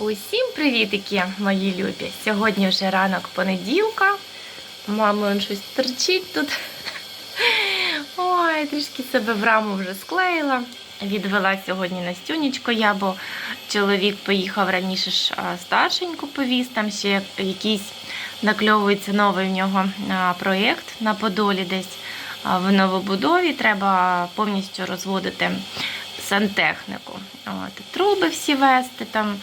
Усім привітики, мої любі! Сьогодні вже ранок понеділка. Мама он щось торчить тут. Ой, трішки себе в раму вже склеїла. Відвела сьогодні Настюнечко я, бо чоловік поїхав раніше ж старшеньку повіз, там ще якийсь накльовується новий в нього проєкт на Подолі десь в новобудові. Треба повністю розводити сантехніку. От, труби всі вести там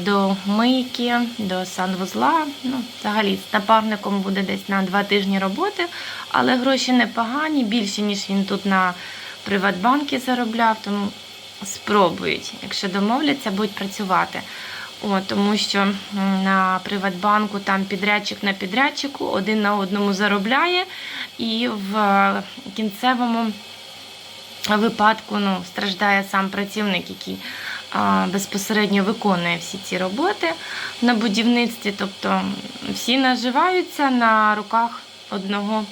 до мийки, до санвузла. Ну, взагалі, з напарником буде десь на два тижні роботи, але гроші непогані, більше, ніж він тут на Приватбанки заробляв, тому спробують. Якщо домовляться, будуть працювати. О, тому що на Приватбанку там підрядчик на підрядчику один на одному заробляє, і в е, кінцевому випадку ну, страждає сам працівник, який безпосередньо виконує всі ці роботи на будівництві. Тобто всі наживаються на руках одного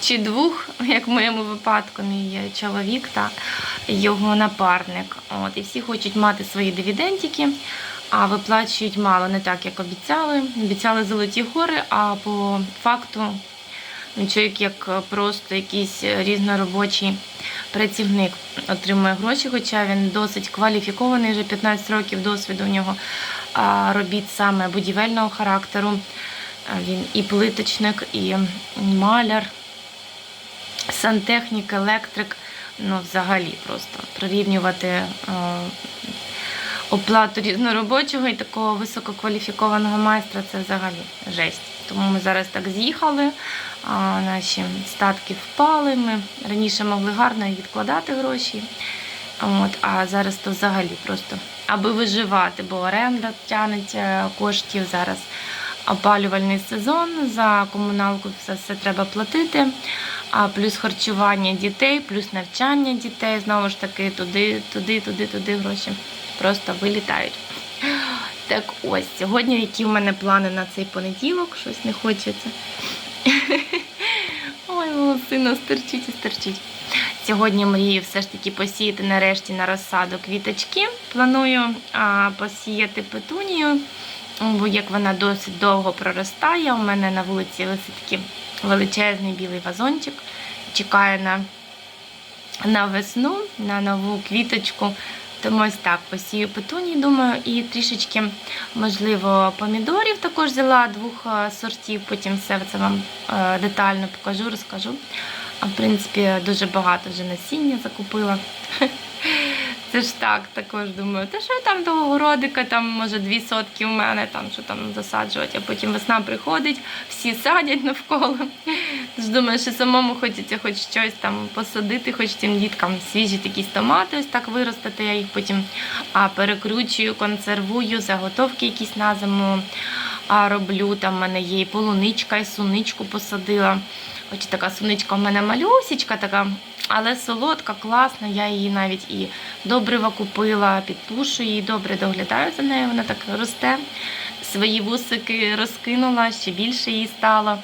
чи двох, як в моєму випадку, мій чоловік та його напарник. От, і всі хочуть мати свої дивідендики, а виплачують мало, не так, як обіцяли. Обіцяли золоті гори, а по факту чоловік як просто якийсь різноробочий працівник отримує гроші, хоча він досить кваліфікований, вже 15 років досвіду у нього робіт саме будівельного характеру. Він і плиточник, і маляр, сантехнік, електрик. Ну, взагалі просто прирівнювати е, оплату різноробочого і такого висококваліфікованого майстра це взагалі жесть. Тому ми зараз так з'їхали, наші статки впали. Ми раніше могли гарно відкладати гроші. От, а зараз то взагалі просто аби виживати, бо оренда тягнеть е, коштів зараз. Опалювальний сезон, за комуналку все, все треба платити, а плюс харчування дітей, плюс навчання дітей. Знову ж таки, туди, туди, туди, туди гроші просто вилітають. Так ось, сьогодні які в мене плани на цей понеділок, щось не хочеться. Ой, волосина стерчить і стерчить. Сьогодні мрію все ж таки посіяти нарешті на розсаду квіточки. Планую а, посіяти петунію, бо як вона досить довго проростає. У мене на вулиці висить такий величезний білий вазончик. Чекає на, на весну, на нову квіточку. Тому ось так посію петунії, думаю, і трішечки, можливо, помідорів також взяла двох е, сортів, потім все це вам е, детально покажу, розкажу. А в принципі, дуже багато вже насіння закупила. Це ж так, також думаю, та що там до огородика, там може дві сотки у мене, там що там засаджувати, а потім весна приходить, всі садять навколо. Тож думаю, що самому хочеться хоч щось там посадити, хоч тим діткам свіжі якісь томати, ось так виростити. Я їх потім а, перекручую, консервую, заготовки якісь на зиму а, роблю. Там в мене є і полуничка, і суничку посадила. Ось така суничка в мене малюсічка така, але солодка, класна. Я її навіть і добрива купила, підпушую її, добре доглядаю за нею. Вона так росте. Свої вусики розкинула, ще більше їй стало.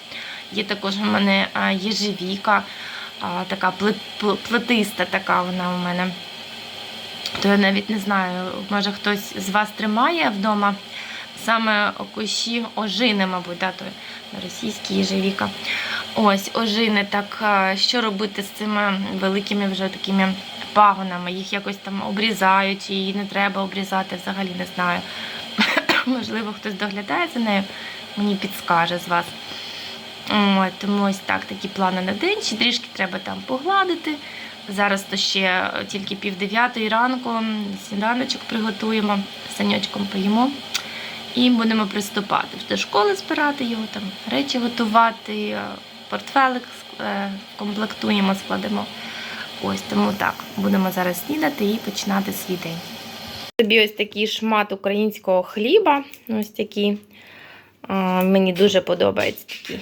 Є також у мене єжевіка, така пле- плетиста така вона у мене. То я навіть не знаю, може хтось з вас тримає вдома саме кущі ожини, мабуть, да, то російські їжевіка. Ось ожини. Так що робити з цими великими вже такими пагонами? Їх якось там обрізають, чи її не треба обрізати, взагалі не знаю. Можливо, хтось доглядає за нею, мені підскаже з вас. Тому ось так, такі плани на день. Ще трішки треба там погладити. Зараз то ще тільки пів дев'ятої ранку сніданочок приготуємо, з санячком поїмо. І будемо приступати до школи збирати його, там речі готувати, е, портфелик е, комплектуємо, складемо. Ось тому так, будемо зараз снідати і починати свій день. Тобі ось такий шмат українського хліба. Ось такий. Мені дуже подобається такий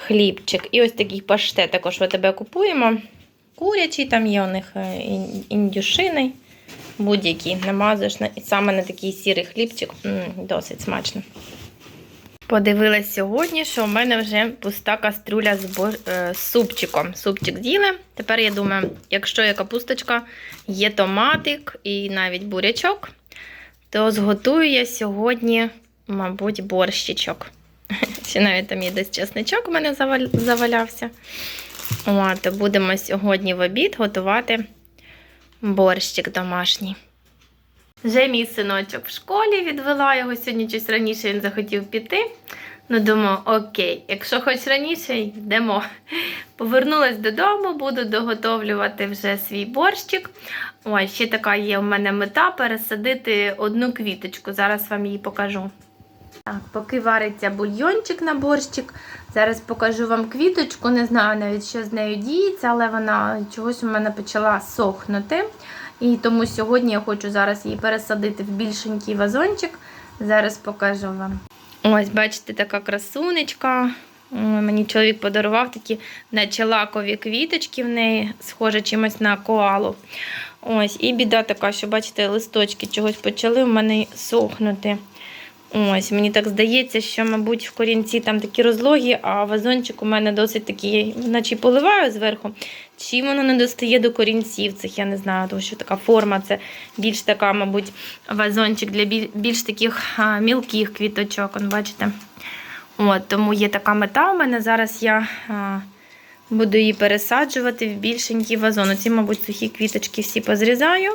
хлібчик. І ось такий паштет також в тебе купуємо. Курячий, там є у них е, індюшиний. Будь-який намазуєш на і саме на такий сірий хлібчик. М, досить смачно. Подивилась сьогодні, що в мене вже пуста каструля з, бор... е, супчиком. Супчик з'їли. Тепер я думаю, якщо є капусточка, є томатик і навіть бурячок, то зготую я сьогодні, мабуть, борщичок. Ще навіть там є десь чесничок у мене завалявся. О, будемо сьогодні в обід готувати борщик домашній. Вже мій синочок в школі відвела його сьогодні щось раніше він захотів піти. Ну, думаю, окей, якщо хоч раніше, йдемо. Повернулась додому, буду доготовлювати вже свій борщик. Ось, ще така є в мене мета пересадити одну квіточку. Зараз вам її покажу. Так, поки вариться бульйончик на борщик, зараз покажу вам квіточку. Не знаю навіть, що з нею діється, але вона чогось у мене почала сохнути. І тому сьогодні я хочу зараз її пересадити в більшенький вазончик. Зараз покажу вам. Ось, бачите, така красунечка. Мені чоловік подарував такі наче лакові квіточки в неї, схоже чимось на коалу. Ось, і біда така, що, бачите, листочки чогось почали в мене сохнути. Ось, мені так здається, що, мабуть, в корінці там такі розлогі, а вазончик у мене досить такий, наче поливаю зверху. Чи воно не достає до корінців цих, я не знаю, тому що така форма це більш така, мабуть, вазончик для більш таких мілких квіточок. Он, бачите? От, тому є така мета у мене. Зараз я буду її пересаджувати в більшенький вазон. Оці, мабуть, сухі квіточки всі позрізаю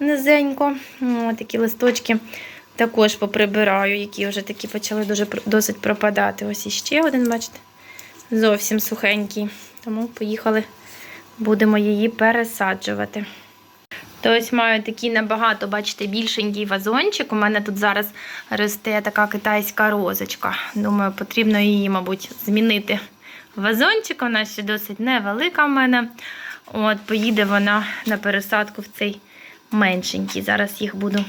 низенько. О, такі листочки також поприбираю, які вже такі почали дуже досить пропадати. Ось іще один, бачите, зовсім сухенький. Тому поїхали, будемо її пересаджувати. То ось маю такий набагато, бачите, більшенький вазончик. У мене тут зараз росте така китайська розочка. Думаю, потрібно її, мабуть, змінити вазончик. Вона ще досить невелика в мене. От, поїде вона на пересадку в цей меншенький. Зараз їх буду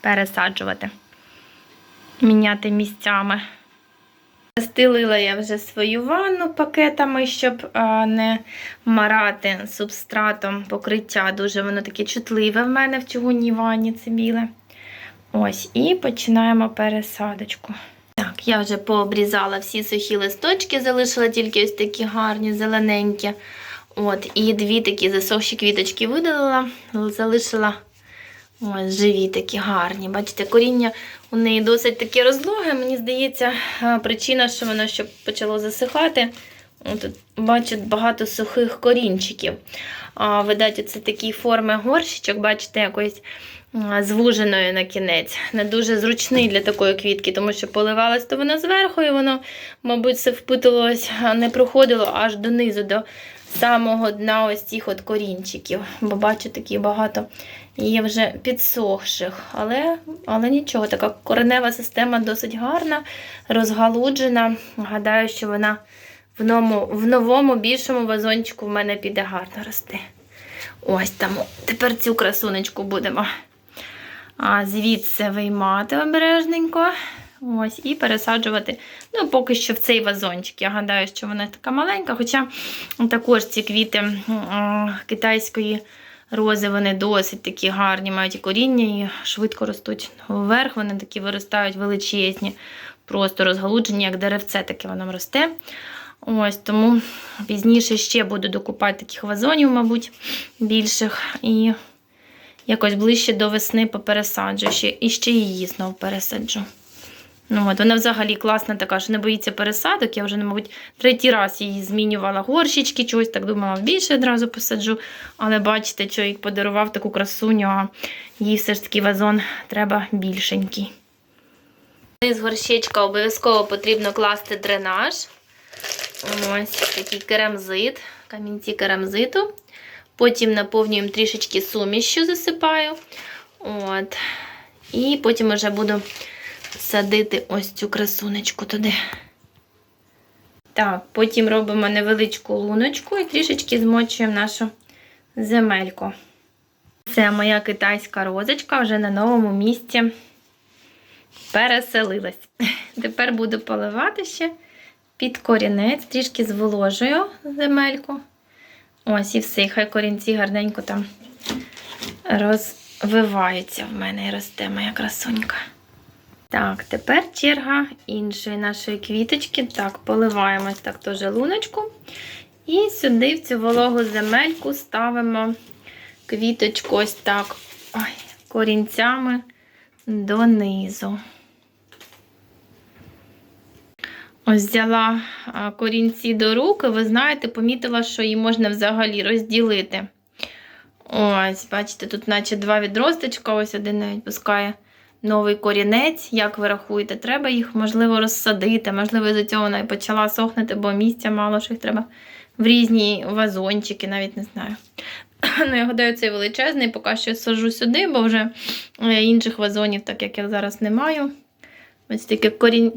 пересаджувати, міняти місцями. Застелила я вже свою ванну пакетами, щоб не марати субстратом покриття. Дуже воно таке чутливе в мене в чугунній ванні, це біле. Ось, і починаємо пересадочку. Так, я вже пообрізала всі сухі листочки, залишила тільки ось такі гарні, зелененькі. От, і дві такі засохші квіточки видалила, залишила Ось живі такі гарні. Бачите, коріння у неї досить таке розлоге. Мені здається, причина, що воно щоб почало засихати. Тут бачу багато сухих корінчиків. А, видать, це такі форми горщичок, бачите, якоїсь звуженою на кінець. Не дуже зручний для такої квітки, тому що поливалось то воно зверху, і воно, мабуть, все впитувалось, не проходило аж донизу, до самого дна ось цих от корінчиків. Бо бачу такі багато є вже підсохших. Але, але нічого, така коренева система досить гарна, розгалуджена. Гадаю, що вона в новому, в новому більшому вазончику в мене піде гарно рости. Ось там. Тепер цю красунечку будемо а, звідси виймати обережненько. Ось, і пересаджувати. Ну, поки що в цей вазончик. Я гадаю, що вона така маленька, хоча також ці квіти китайської рози, вони досить такі гарні, мають і коріння і швидко ростуть вверх. Вони такі виростають величезні, просто розгалуджені, як деревце, таке воно росте. Ось тому пізніше ще буду докупати таких вазонів, мабуть, більших. І якось ближче до весни попересаджу. І ще її знову пересаджу. Ну, от, вона взагалі класна така, що не боїться пересадок. Я вже, мабуть, третій раз її змінювала горщички, чогось так думала, більше одразу посаджу. Але бачите, чоловік подарував таку красуню, а їй все ж таки вазон треба більшенький. З горщичка обов'язково потрібно класти дренаж. Ось такий керамзит, камінці керамзиту. Потім наповнюємо трішечки сумішю, засипаю. От. І потім вже буду садити ось цю красунечку туди. Так, потім робимо невеличку луночку і трішечки змочуємо нашу земельку. Це моя китайська розочка вже на новому місці переселилась. Тепер буду поливати ще під корінець, трішки зволожую земельку. Ось і все, хай корінці гарненько там розвиваються в мене і росте моя красунька. Так, тепер черга іншої нашої квіточки. Так, поливаємо так теж луночку. І сюди, в цю вологу земельку, ставимо квіточку ось так ой, корінцями донизу. Ось взяла корінці до рук, і ви знаєте, помітила, що її можна взагалі розділити. Ось, бачите, тут наче два відросточка, ось один навіть пускає новий корінець. Як ви рахуєте, треба їх, можливо, розсадити. Можливо, з цього вона і почала сохнути, бо місця мало, що їх треба в різні вазончики, навіть не знаю. Ну, я гадаю, цей величезний, поки що саджу сюди, бо вже е, інших вазонів, так як я зараз не маю. Ось таке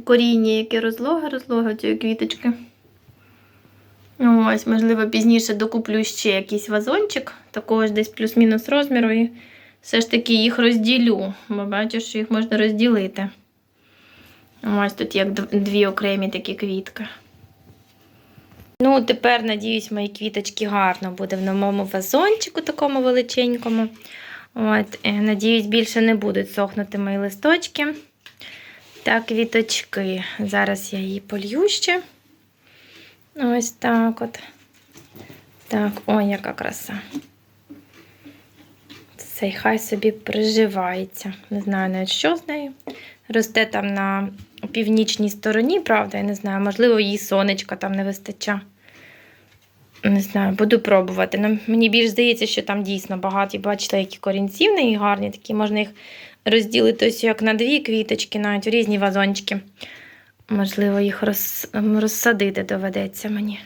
коріння, яке розлоге, розлоге цієї квіточки. Ось, можливо, пізніше докуплю ще якийсь вазончик, такого ж десь плюс-мінус розміру, і все ж таки їх розділю, бо бачу, що їх можна розділити. Ось тут як дві окремі такі квітки. Ну, тепер, надіюсь, мої квіточки гарно буде в новому вазончику, такому величенькому. От, е, надіюсь, більше не будуть сохнути мої листочки та квіточки. Зараз я її полью ще. Ось так от. Так, ой, яка краса. Цей хай собі приживається. Не знаю навіть, що з нею. Росте там на північній стороні, правда, я не знаю, можливо, їй сонечка там не вистачає. Не знаю, буду пробувати. Ну, мені більш здається, що там дійсно багаті, бачите, які корінці в неї гарні, такі можна їх розділити ось як на дві квіточки, навіть в різні вазончики. Можливо, їх роз... розсадити доведеться мені.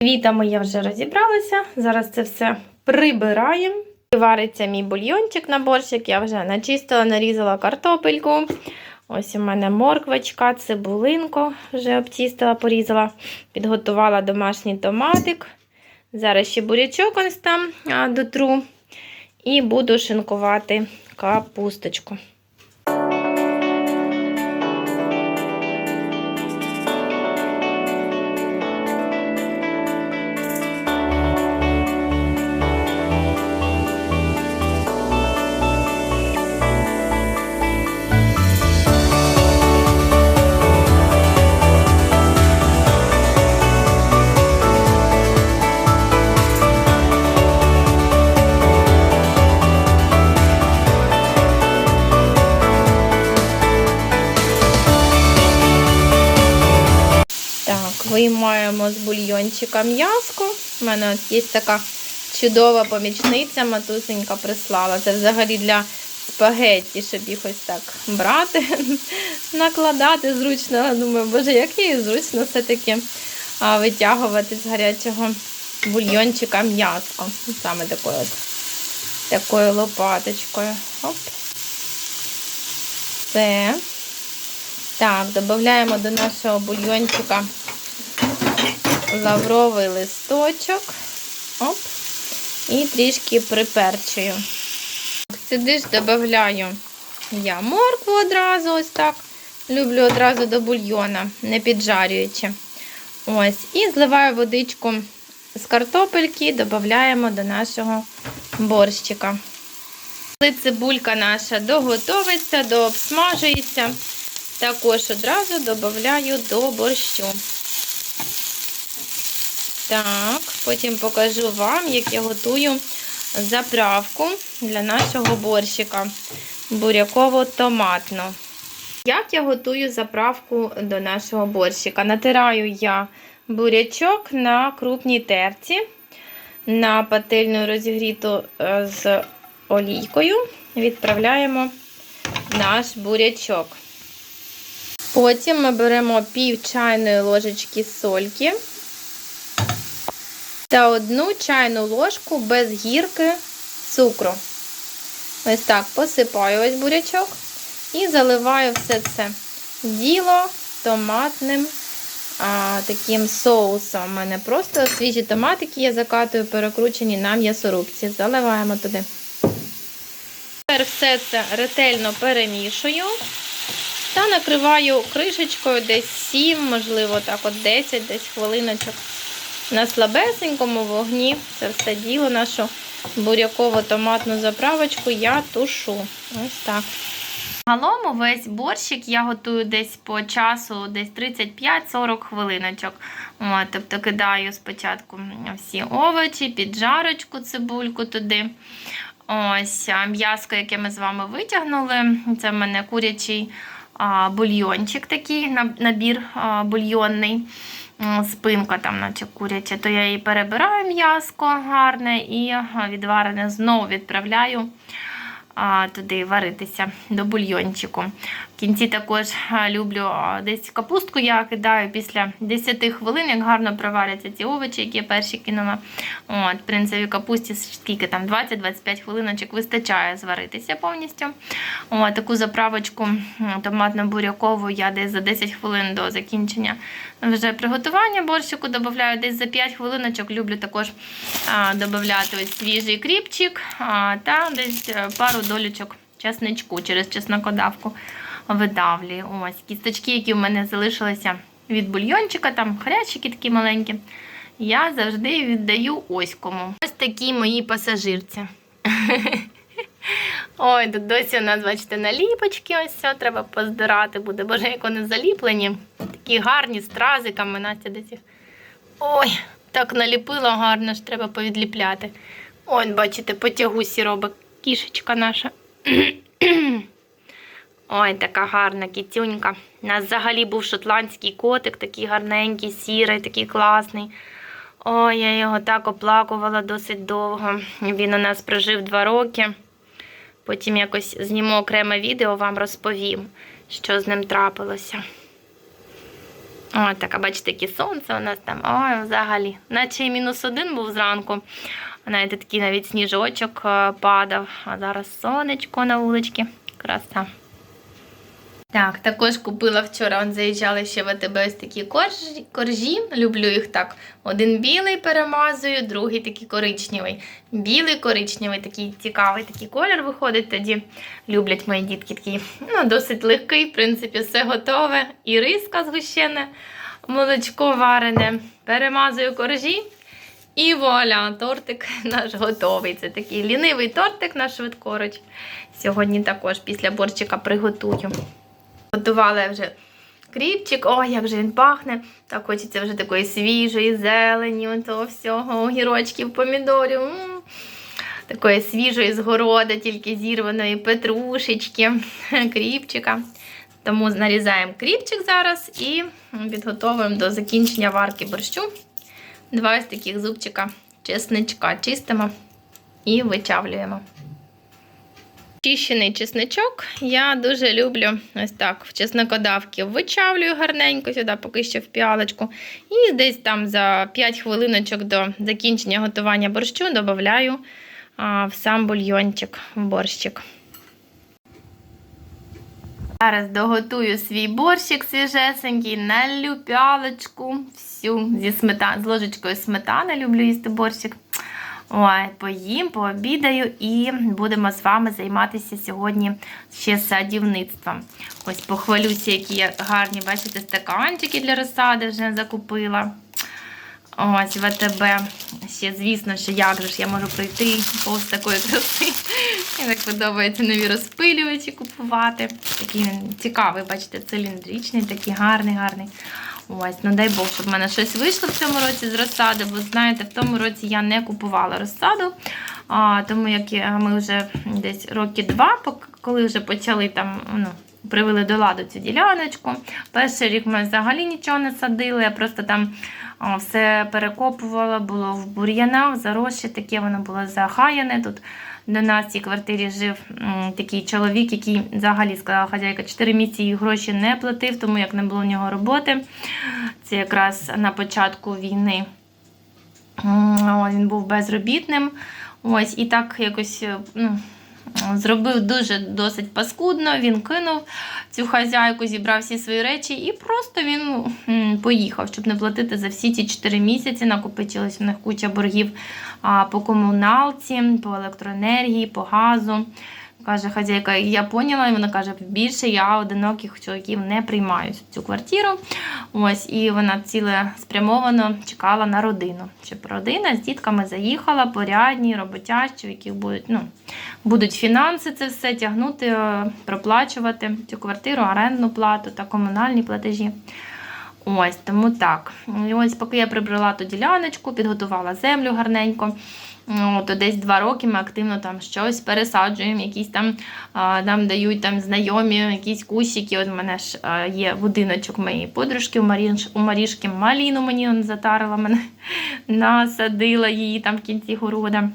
Квітами я вже розібралася. Зараз це все прибираємо. Вариться мій бульйончик на борщик. Я вже начистила, нарізала картопельку. Ось у мене морквочка, цибулинку вже обчистила, порізала, підготувала домашній томатик. Зараз ще бурячок ось там дотру. І буду шинкувати капусточку. З бульйончика. У мене є така чудова помічниця, матусенька прислала. Це взагалі для спагетті, щоб їх ось так брати, накладати зручно. Думаю, боже, як їй зручно все-таки витягувати з гарячого бульйончика м'яско. Саме такою от такою лопаточкою. Оп. Все. Так, додаємо до нашого бульйончика лавровий листочок. Оп. І трішки приперчую. Сюди ж додаю я моркву одразу ось так. Люблю одразу до бульйона, не піджарюючи. Ось. І зливаю водичку з картопельки, додаємо до нашого борщика. Коли цибулька наша доготовиться, дообсмажується, також одразу додаю до борщу. Так, потім покажу вам, як я готую заправку для нашого борщика буряково-томатну. Як я готую заправку до нашого борщика? Натираю я бурячок на крупній терці, на пательню розігріту е, з олійкою. Відправляємо наш бурячок. Потім ми беремо пів чайної ложечки сольки та одну чайну ложку без гірки цукру. Ось так посипаю ось бурячок і заливаю все це діло томатним а, таким соусом. У мене просто свіжі томатики я закатую, перекручені на м'ясорубці. Заливаємо туди. Тепер все це ретельно перемішую. Та накриваю кришечкою десь 7, можливо, так от 10 десь хвилиночок. На слабесенькому вогні це все діло, нашу буряково-томатну заправочку я тушу. Ось так. Загалом увесь борщик я готую десь по часу, десь 35-40 хвилиночок. От, тобто кидаю спочатку всі овочі, піджарочку, цибульку туди. Ось м'яско, яке ми з вами витягнули. Це в мене курячий а, бульйончик такий, набір а, бульйонний. Спинка там, наче куряча, то я її перебираю м'яско гарне і відварене знову відправляю туди варитися до бульйончику. Кінці також люблю десь капустку я кидаю після 10 хвилин, як гарно проваряться ці овочі, які я перші кинула. От, в принципі, капусті скільки там 20-25 хвилиночок вистачає зваритися повністю. От, таку заправочку томатно-бурякову я десь за 10 хвилин до закінчення вже приготування борщику додаю десь за 5 хвилиночок. Люблю також додати ось свіжий кріпчик та десь е, пару долічок чесничку через чеснокодавку видавлюю. Ось кісточки, які в мене залишилися від бульйончика, там хрящики такі маленькі. Я завжди віддаю ось кому. Ось такі мої пасажирці. Ой, тут досі у нас, бачите, наліпочки, ось все треба поздирати буде. Боже, як вони заліплені. Такі гарні з тразиками. Настя десь їх. Ой, так наліпила гарно, ж треба повідліпляти. Ой, бачите, потягусі робить кішечка наша. Ой, така гарна кітюнька. У нас взагалі був шотландський котик, такий гарненький, сірий, такий класний. Ой, я його так оплакувала досить довго. Він у нас прожив два роки. Потім якось зніму окреме відео, вам розповім, що з ним трапилося. Ось така, бачите, яке сонце у нас там. Ой, взагалі. Наче і мінус один був зранку. Знаєте, такий навіть сніжочок е, падав. А зараз сонечко на вуличці. Краса. Так, також купила вчора, он заїжджали ще в АТБ ось такі коржі, коржі. Люблю їх так. Один білий перемазую, другий такий коричневий. Білий, коричневий, такий цікавий такий колір виходить тоді. Люблять мої дітки такий, ну, досить легкий, в принципі, все готове. І риска згущене, молочко варене. Перемазую коржі. І вуаля, тортик наш готовий. Це такий лінивий тортик на швидкоруч. Сьогодні також після борщика приготую. Готувала вже кріпчик, ой, як же він пахне. Так хочеться вже такої свіжої зелені, того всього, огірочків, помідорів. М. Такої свіжої згороди, тільки зірваної петрушечки, кріпчика. Тому нарізаємо кріпчик зараз і підготовуємо до закінчення варки борщу. Два ось таких зубчика чесничка чистимо і вичавлюємо. Чищений чесничок я дуже люблю ось так в чеснокодавки вичавлюю гарненько сюди, поки що в піалочку. І десь там за 5 хвилиночок до закінчення готування борщу додаю в сам бульйончик, в борщик. Зараз доготую свій борщик свіжесенький, налю піалочку всю зі сметан, з ложечкою сметани люблю їсти борщик. Ой, поїм, пообідаю і будемо з вами займатися сьогодні ще садівництвом. Ось похвалюся, які я гарні, бачите, стаканчики для розсади вже закупила. Ось в АТБ. Ще, звісно, що як же ж я можу пройти повз такої краси. Мені так подобається нові розпилювачі купувати. Такий він цікавий, бачите, циліндричний, такий гарний, гарний. Ось, ну дай Бог, щоб в мене щось вийшло в цьому році з розсади, бо знаєте, в тому році я не купувала розсаду. А, тому як ми вже десь роки два, коли вже почали там, ну, привели до ладу цю діляночку. Перший рік ми взагалі нічого не садили, я просто там все перекопувала, було в бур'янах, заросші, таке воно було захаяне. Тут до нас в цій квартирі жив такий чоловік, який взагалі сказала хазяйка, 4 місяці їй гроші не платив, тому як не було в нього роботи. Це якраз на початку війни. Він був безробітним. Ось, і так якось е, ну, зробив дуже досить паскудно. Він кинув цю хазяйку, зібрав всі свої речі і просто він поїхав, щоб не платити за всі ці 4 місяці. Накопичилась у них куча боргів по комуналці, по електроенергії, по газу. Каже хазяйка, я поняла, і вона каже, більше я одиноких чоловіків не приймаю в цю квартиру. Ось, і вона ціле спрямовано чекала на родину. Щоб родина з дітками заїхала, порядні, роботящі, в яких будуть, ну, будуть фінанси це все тягнути, е, проплачувати цю квартиру, орендну плату та комунальні платежі. Ось тому так. І ось поки я прибрала ту діляночку, підготувала землю гарненько. Ну, то десь два роки ми активно там щось пересаджуємо, якісь там нам дають там знайомі якісь кущики. От в мене ж є будиночок моєї подружки у, Маріш, у Марішки маліну мені затарила мене, насадила її там в кінці города.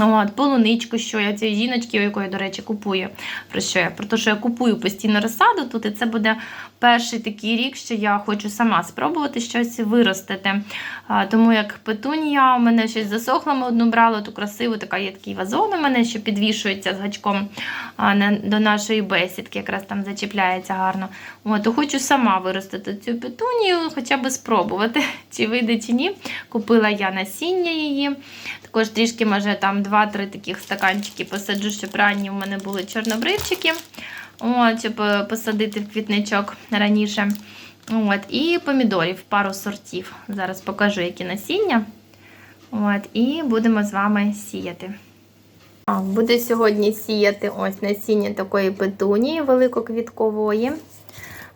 От, полуничку, що я цієї жіночки, у якої, до речі, купую. Про що я? Про те, що я купую постійно розсаду тут, і це буде перший такий рік, що я хочу сама спробувати щось виростити. Тому як петунія, у мене щось засохло, ми одну брали, ту красиву, така є такий вазон у мене, що підвішується з гачком до нашої бесідки, якраз там зачіпляється гарно. От, то хочу сама виростити цю петунію, хоча б спробувати, чи вийде, чи ні. Купила я насіння її. Також трішки, може, там 2-3 таких стаканчики посаджу, щоб ранні у мене були чорнобривчики. От, щоб е, посадити в квітничок раніше. От, і помідорів, пару сортів. Зараз покажу, які насіння. От, і будемо з вами сіяти. Буду сьогодні сіяти ось насіння такої петунії великоквіткової.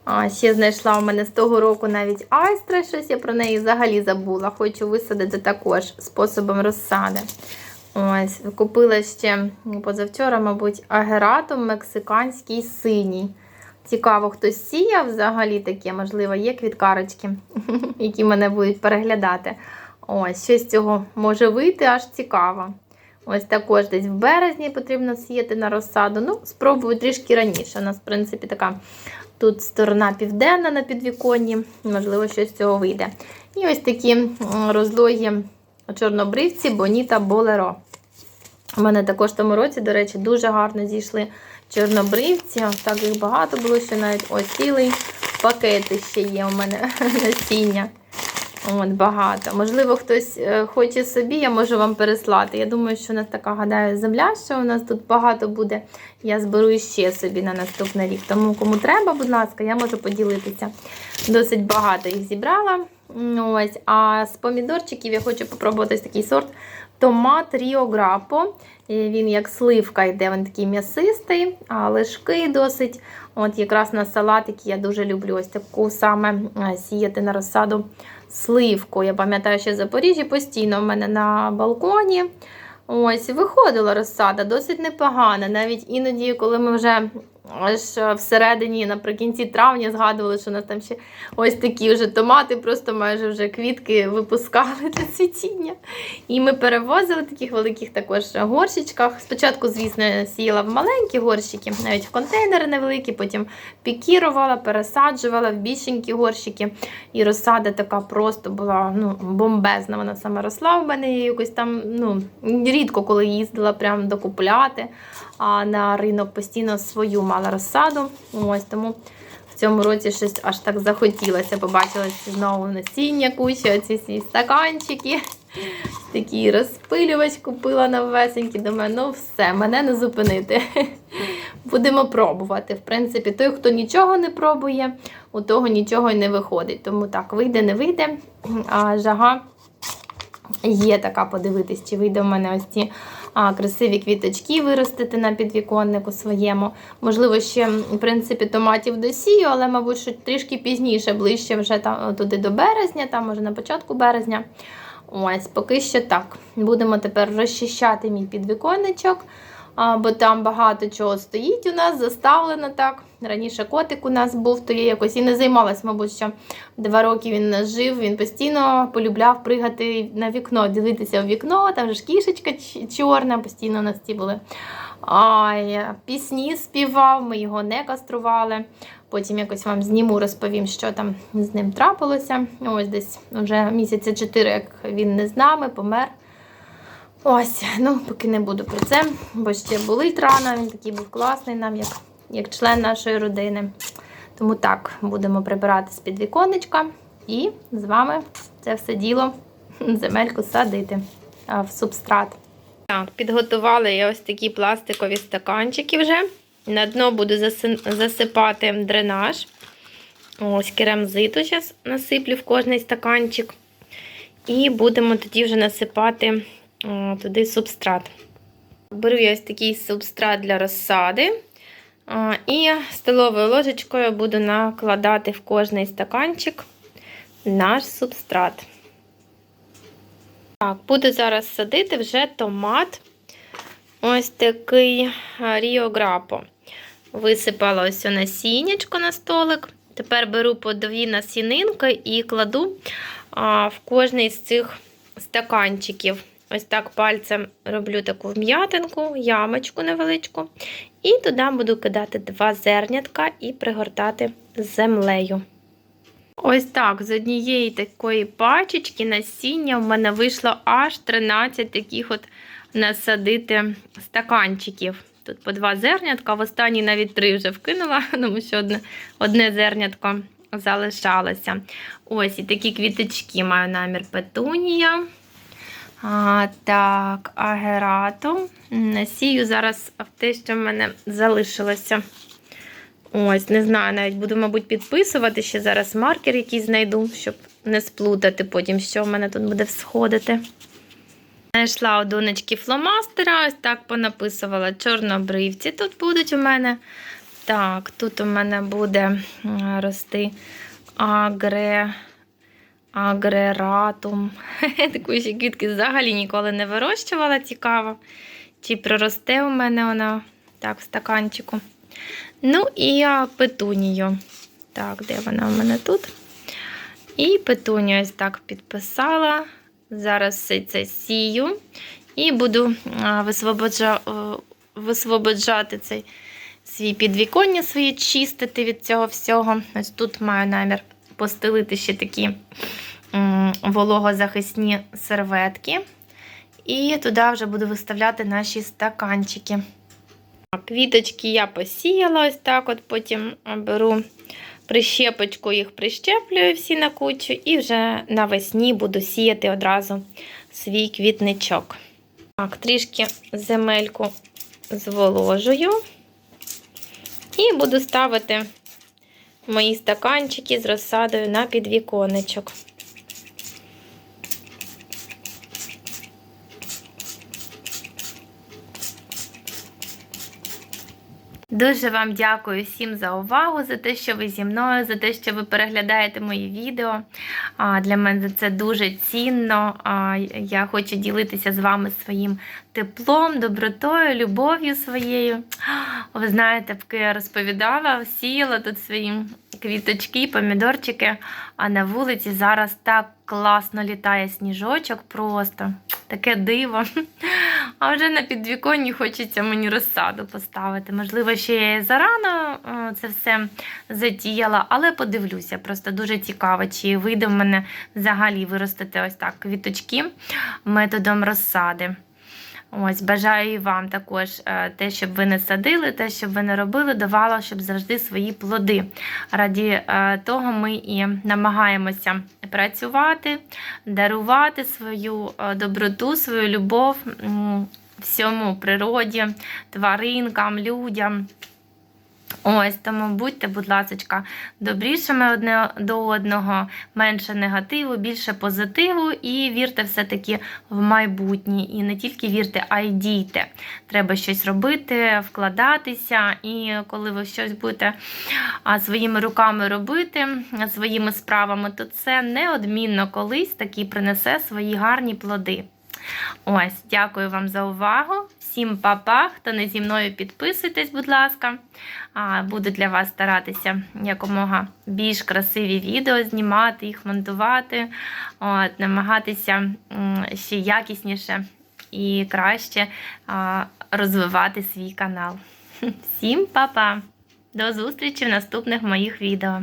А, ще знайшла у мене з того року навіть айстра, щось я про неї взагалі забула. Хочу висадити також способом розсади. Ось, купила ще позавчора, мабуть, агератум мексиканський синій. Цікаво, хтось сіяв взагалі таке, можливо, є квіткарочки, які мене будуть переглядати. Ось, що з цього може вийти, аж цікаво. Ось також десь в березні потрібно сіяти на розсаду. Ну, спробую трішки раніше. У нас, в принципі, така тут сторона південна на підвіконні, можливо, щось з цього вийде. І ось такі м, розлогі чорнобривці Боніта Болеро. У мене також в тому році, до речі, дуже гарно зійшли чорнобривці. Так їх багато було, що навіть ось цілий пакет ще є у мене насіння. От, багато. Можливо, хтось е, хоче собі, я можу вам переслати. Я думаю, що у нас така, гадаю, земля, що у нас тут багато буде. Я зберу ще собі на наступний рік. Тому кому треба, будь ласка, я можу поділитися. Досить багато їх зібрала. Ось. А з помідорчиків я хочу попробувати такий сорт томат Ріо Грапо. Він як сливка йде, він такий м'ясистий, а лишки досить. От якраз на салатики я дуже люблю ось таку саме е, сіяти на розсаду сливку. Я пам'ятаю, що в Запоріжжі постійно в мене на балконі. Ось, виходила розсада, досить непогана. Навіть іноді, коли ми вже аж всередині, наприкінці травня, згадували, що у нас там ще ось такі вже томати, просто майже вже квітки випускали для цвітіння. І ми перевозили в таких великих також горщичках. Спочатку, звісно, сіяла в маленькі горщики, навіть в контейнери невеликі, потім пікірувала, пересаджувала в більшенькі горщики. І розсада така просто була ну, бомбезна. Вона саме росла в мене якось там ну, рідко коли їздила прямо докупляти. А на ринок постійно свою мала розсаду. Ось тому в цьому році щось аж так захотілося. Побачила знову насіння куча, ці всі стаканчики. Такий розпилювач купила новесенький. Думаю, ну все, мене не зупинити. Будемо пробувати. В принципі, той, хто нічого не пробує, у того нічого й не виходить. Тому так, вийде, не вийде. А жага є така подивитись, чи вийде в мене ось ці а, красиві квіточки виростити на підвіконнику своєму. Можливо, ще, в принципі, томатів досію, але, мабуть, що трішки пізніше, ближче вже там, туди до березня, там, може, на початку березня. Ось, поки що так. Будемо тепер розчищати мій підвіконничок, бо там багато чого стоїть у нас, заставлено так. Раніше котик у нас був, то я якось і не займалась, мабуть, що два роки він нас жив, він постійно полюбляв пригати на вікно, дивитися в вікно, там ж кішечка чорна, постійно у нас ці були. Ай, пісні співав, ми його не кастрували. Потім якось вам зніму, розповім, що там з ним трапилося. Ось десь вже місяця чотири, як він не з нами, помер. Ось, ну, поки не буду про це, бо ще болить рана, він такий був класний нам, як, як член нашої родини. Тому так, будемо прибирати з під віконечка і з вами це все діло земельку садити в субстрат. Так, підготувала я ось такі пластикові стаканчики вже. На дно буду засипати дренаж. Ось керамзиту зараз насиплю в кожний стаканчик. І будемо тоді вже насипати туди субстрат. Беру я ось такий субстрат для розсади. І столовою ложечкою буду накладати в кожний стаканчик наш субстрат. Так, буду зараз садити вже томат. Ось такий Ріо Грапо. Висипала ось насіннячко на столик. Тепер беру по дві насінинки і кладу в кожний з цих стаканчиків. Ось так пальцем роблю таку вм'ятинку, ямочку невеличку. І туди буду кидати два зернятка і пригортати землею. Ось так, з однієї такої пачечки насіння в мене вийшло аж 13 таких от насадити стаканчиків. Тут по два зернятка, в останній навіть три вже вкинула, тому що одне, одне зернятко залишалося. Ось і такі квіточки маю намір петунія. А, так, агерату. Насію зараз в те, що в мене залишилося. Ось, не знаю, навіть буду, мабуть, підписувати. Ще зараз маркер якийсь знайду, щоб не сплутати потім, що в мене тут буде всходити. Знайшла у донечки фломастера, ось так понаписувала чорнобривці. Тут будуть у мене. Так, тут у мене буде рости агре, агрератум. Таку ще квітки взагалі ніколи не вирощувала, цікаво. Чи проросте у мене вона так, в стаканчику. Ну і петунію. Так, де вона у мене тут? І петунію ось так підписала. Зараз все це сію. І буду висвободжа... висвободжати цей свій підвіконня свої чистити від цього всього. Ось тут маю намір постелити ще такі вологозахисні серветки. І туди вже буду виставляти наші стаканчики. Квіточки я посіяла ось так, от потім беру прищепочку, їх прищеплюю всі на кучу, і вже навесні буду сіяти одразу свій квітничок. Так, трішки земельку зволожую. І буду ставити мої стаканчики з розсадою на підвіконечок. Дуже вам дякую всім за увагу, за те, що ви зі мною, за те, що ви переглядаєте мої відео. Для мене це дуже цінно. Я хочу ділитися з вами своїм теплом, добротою, любов'ю своєю. Ви знаєте, поки я розповідала, сіяла тут свої квіточки, помідорчики, а на вулиці зараз так класно літає сніжочок, просто таке диво. А вже на підвіконні хочеться мені розсаду поставити. Можливо, ще я зарано е, це все затіяла, але подивлюся, просто дуже цікаво, чи вийде в мене взагалі виростити ось так квіточки методом розсади. Ось, бажаю і вам також е, те, щоб ви не садили, те, щоб ви не робили, давало, щоб завжди свої плоди. Раді е, того ми і намагаємося працювати, дарувати свою е, доброту, свою любов всьому природі, тваринкам, людям. Ось тому будьте, будь ласка, добрішими одне до одного, менше негативу, більше позитиву, і вірте все-таки в майбутнє. І не тільки вірте, а й дійте. Треба щось робити, вкладатися. І коли ви щось будете своїми руками робити, своїми справами, то це неодмінно колись таки принесе свої гарні плоди. Ось, дякую вам за увагу. Всім па-па. Хто не зі мною підписуйтесь, будь ласка. Буду для вас старатися якомога більш красиві відео знімати, їх монтувати, от, намагатися ще якісніше і краще розвивати свій канал. Всім па-па! До зустрічі в наступних моїх відео.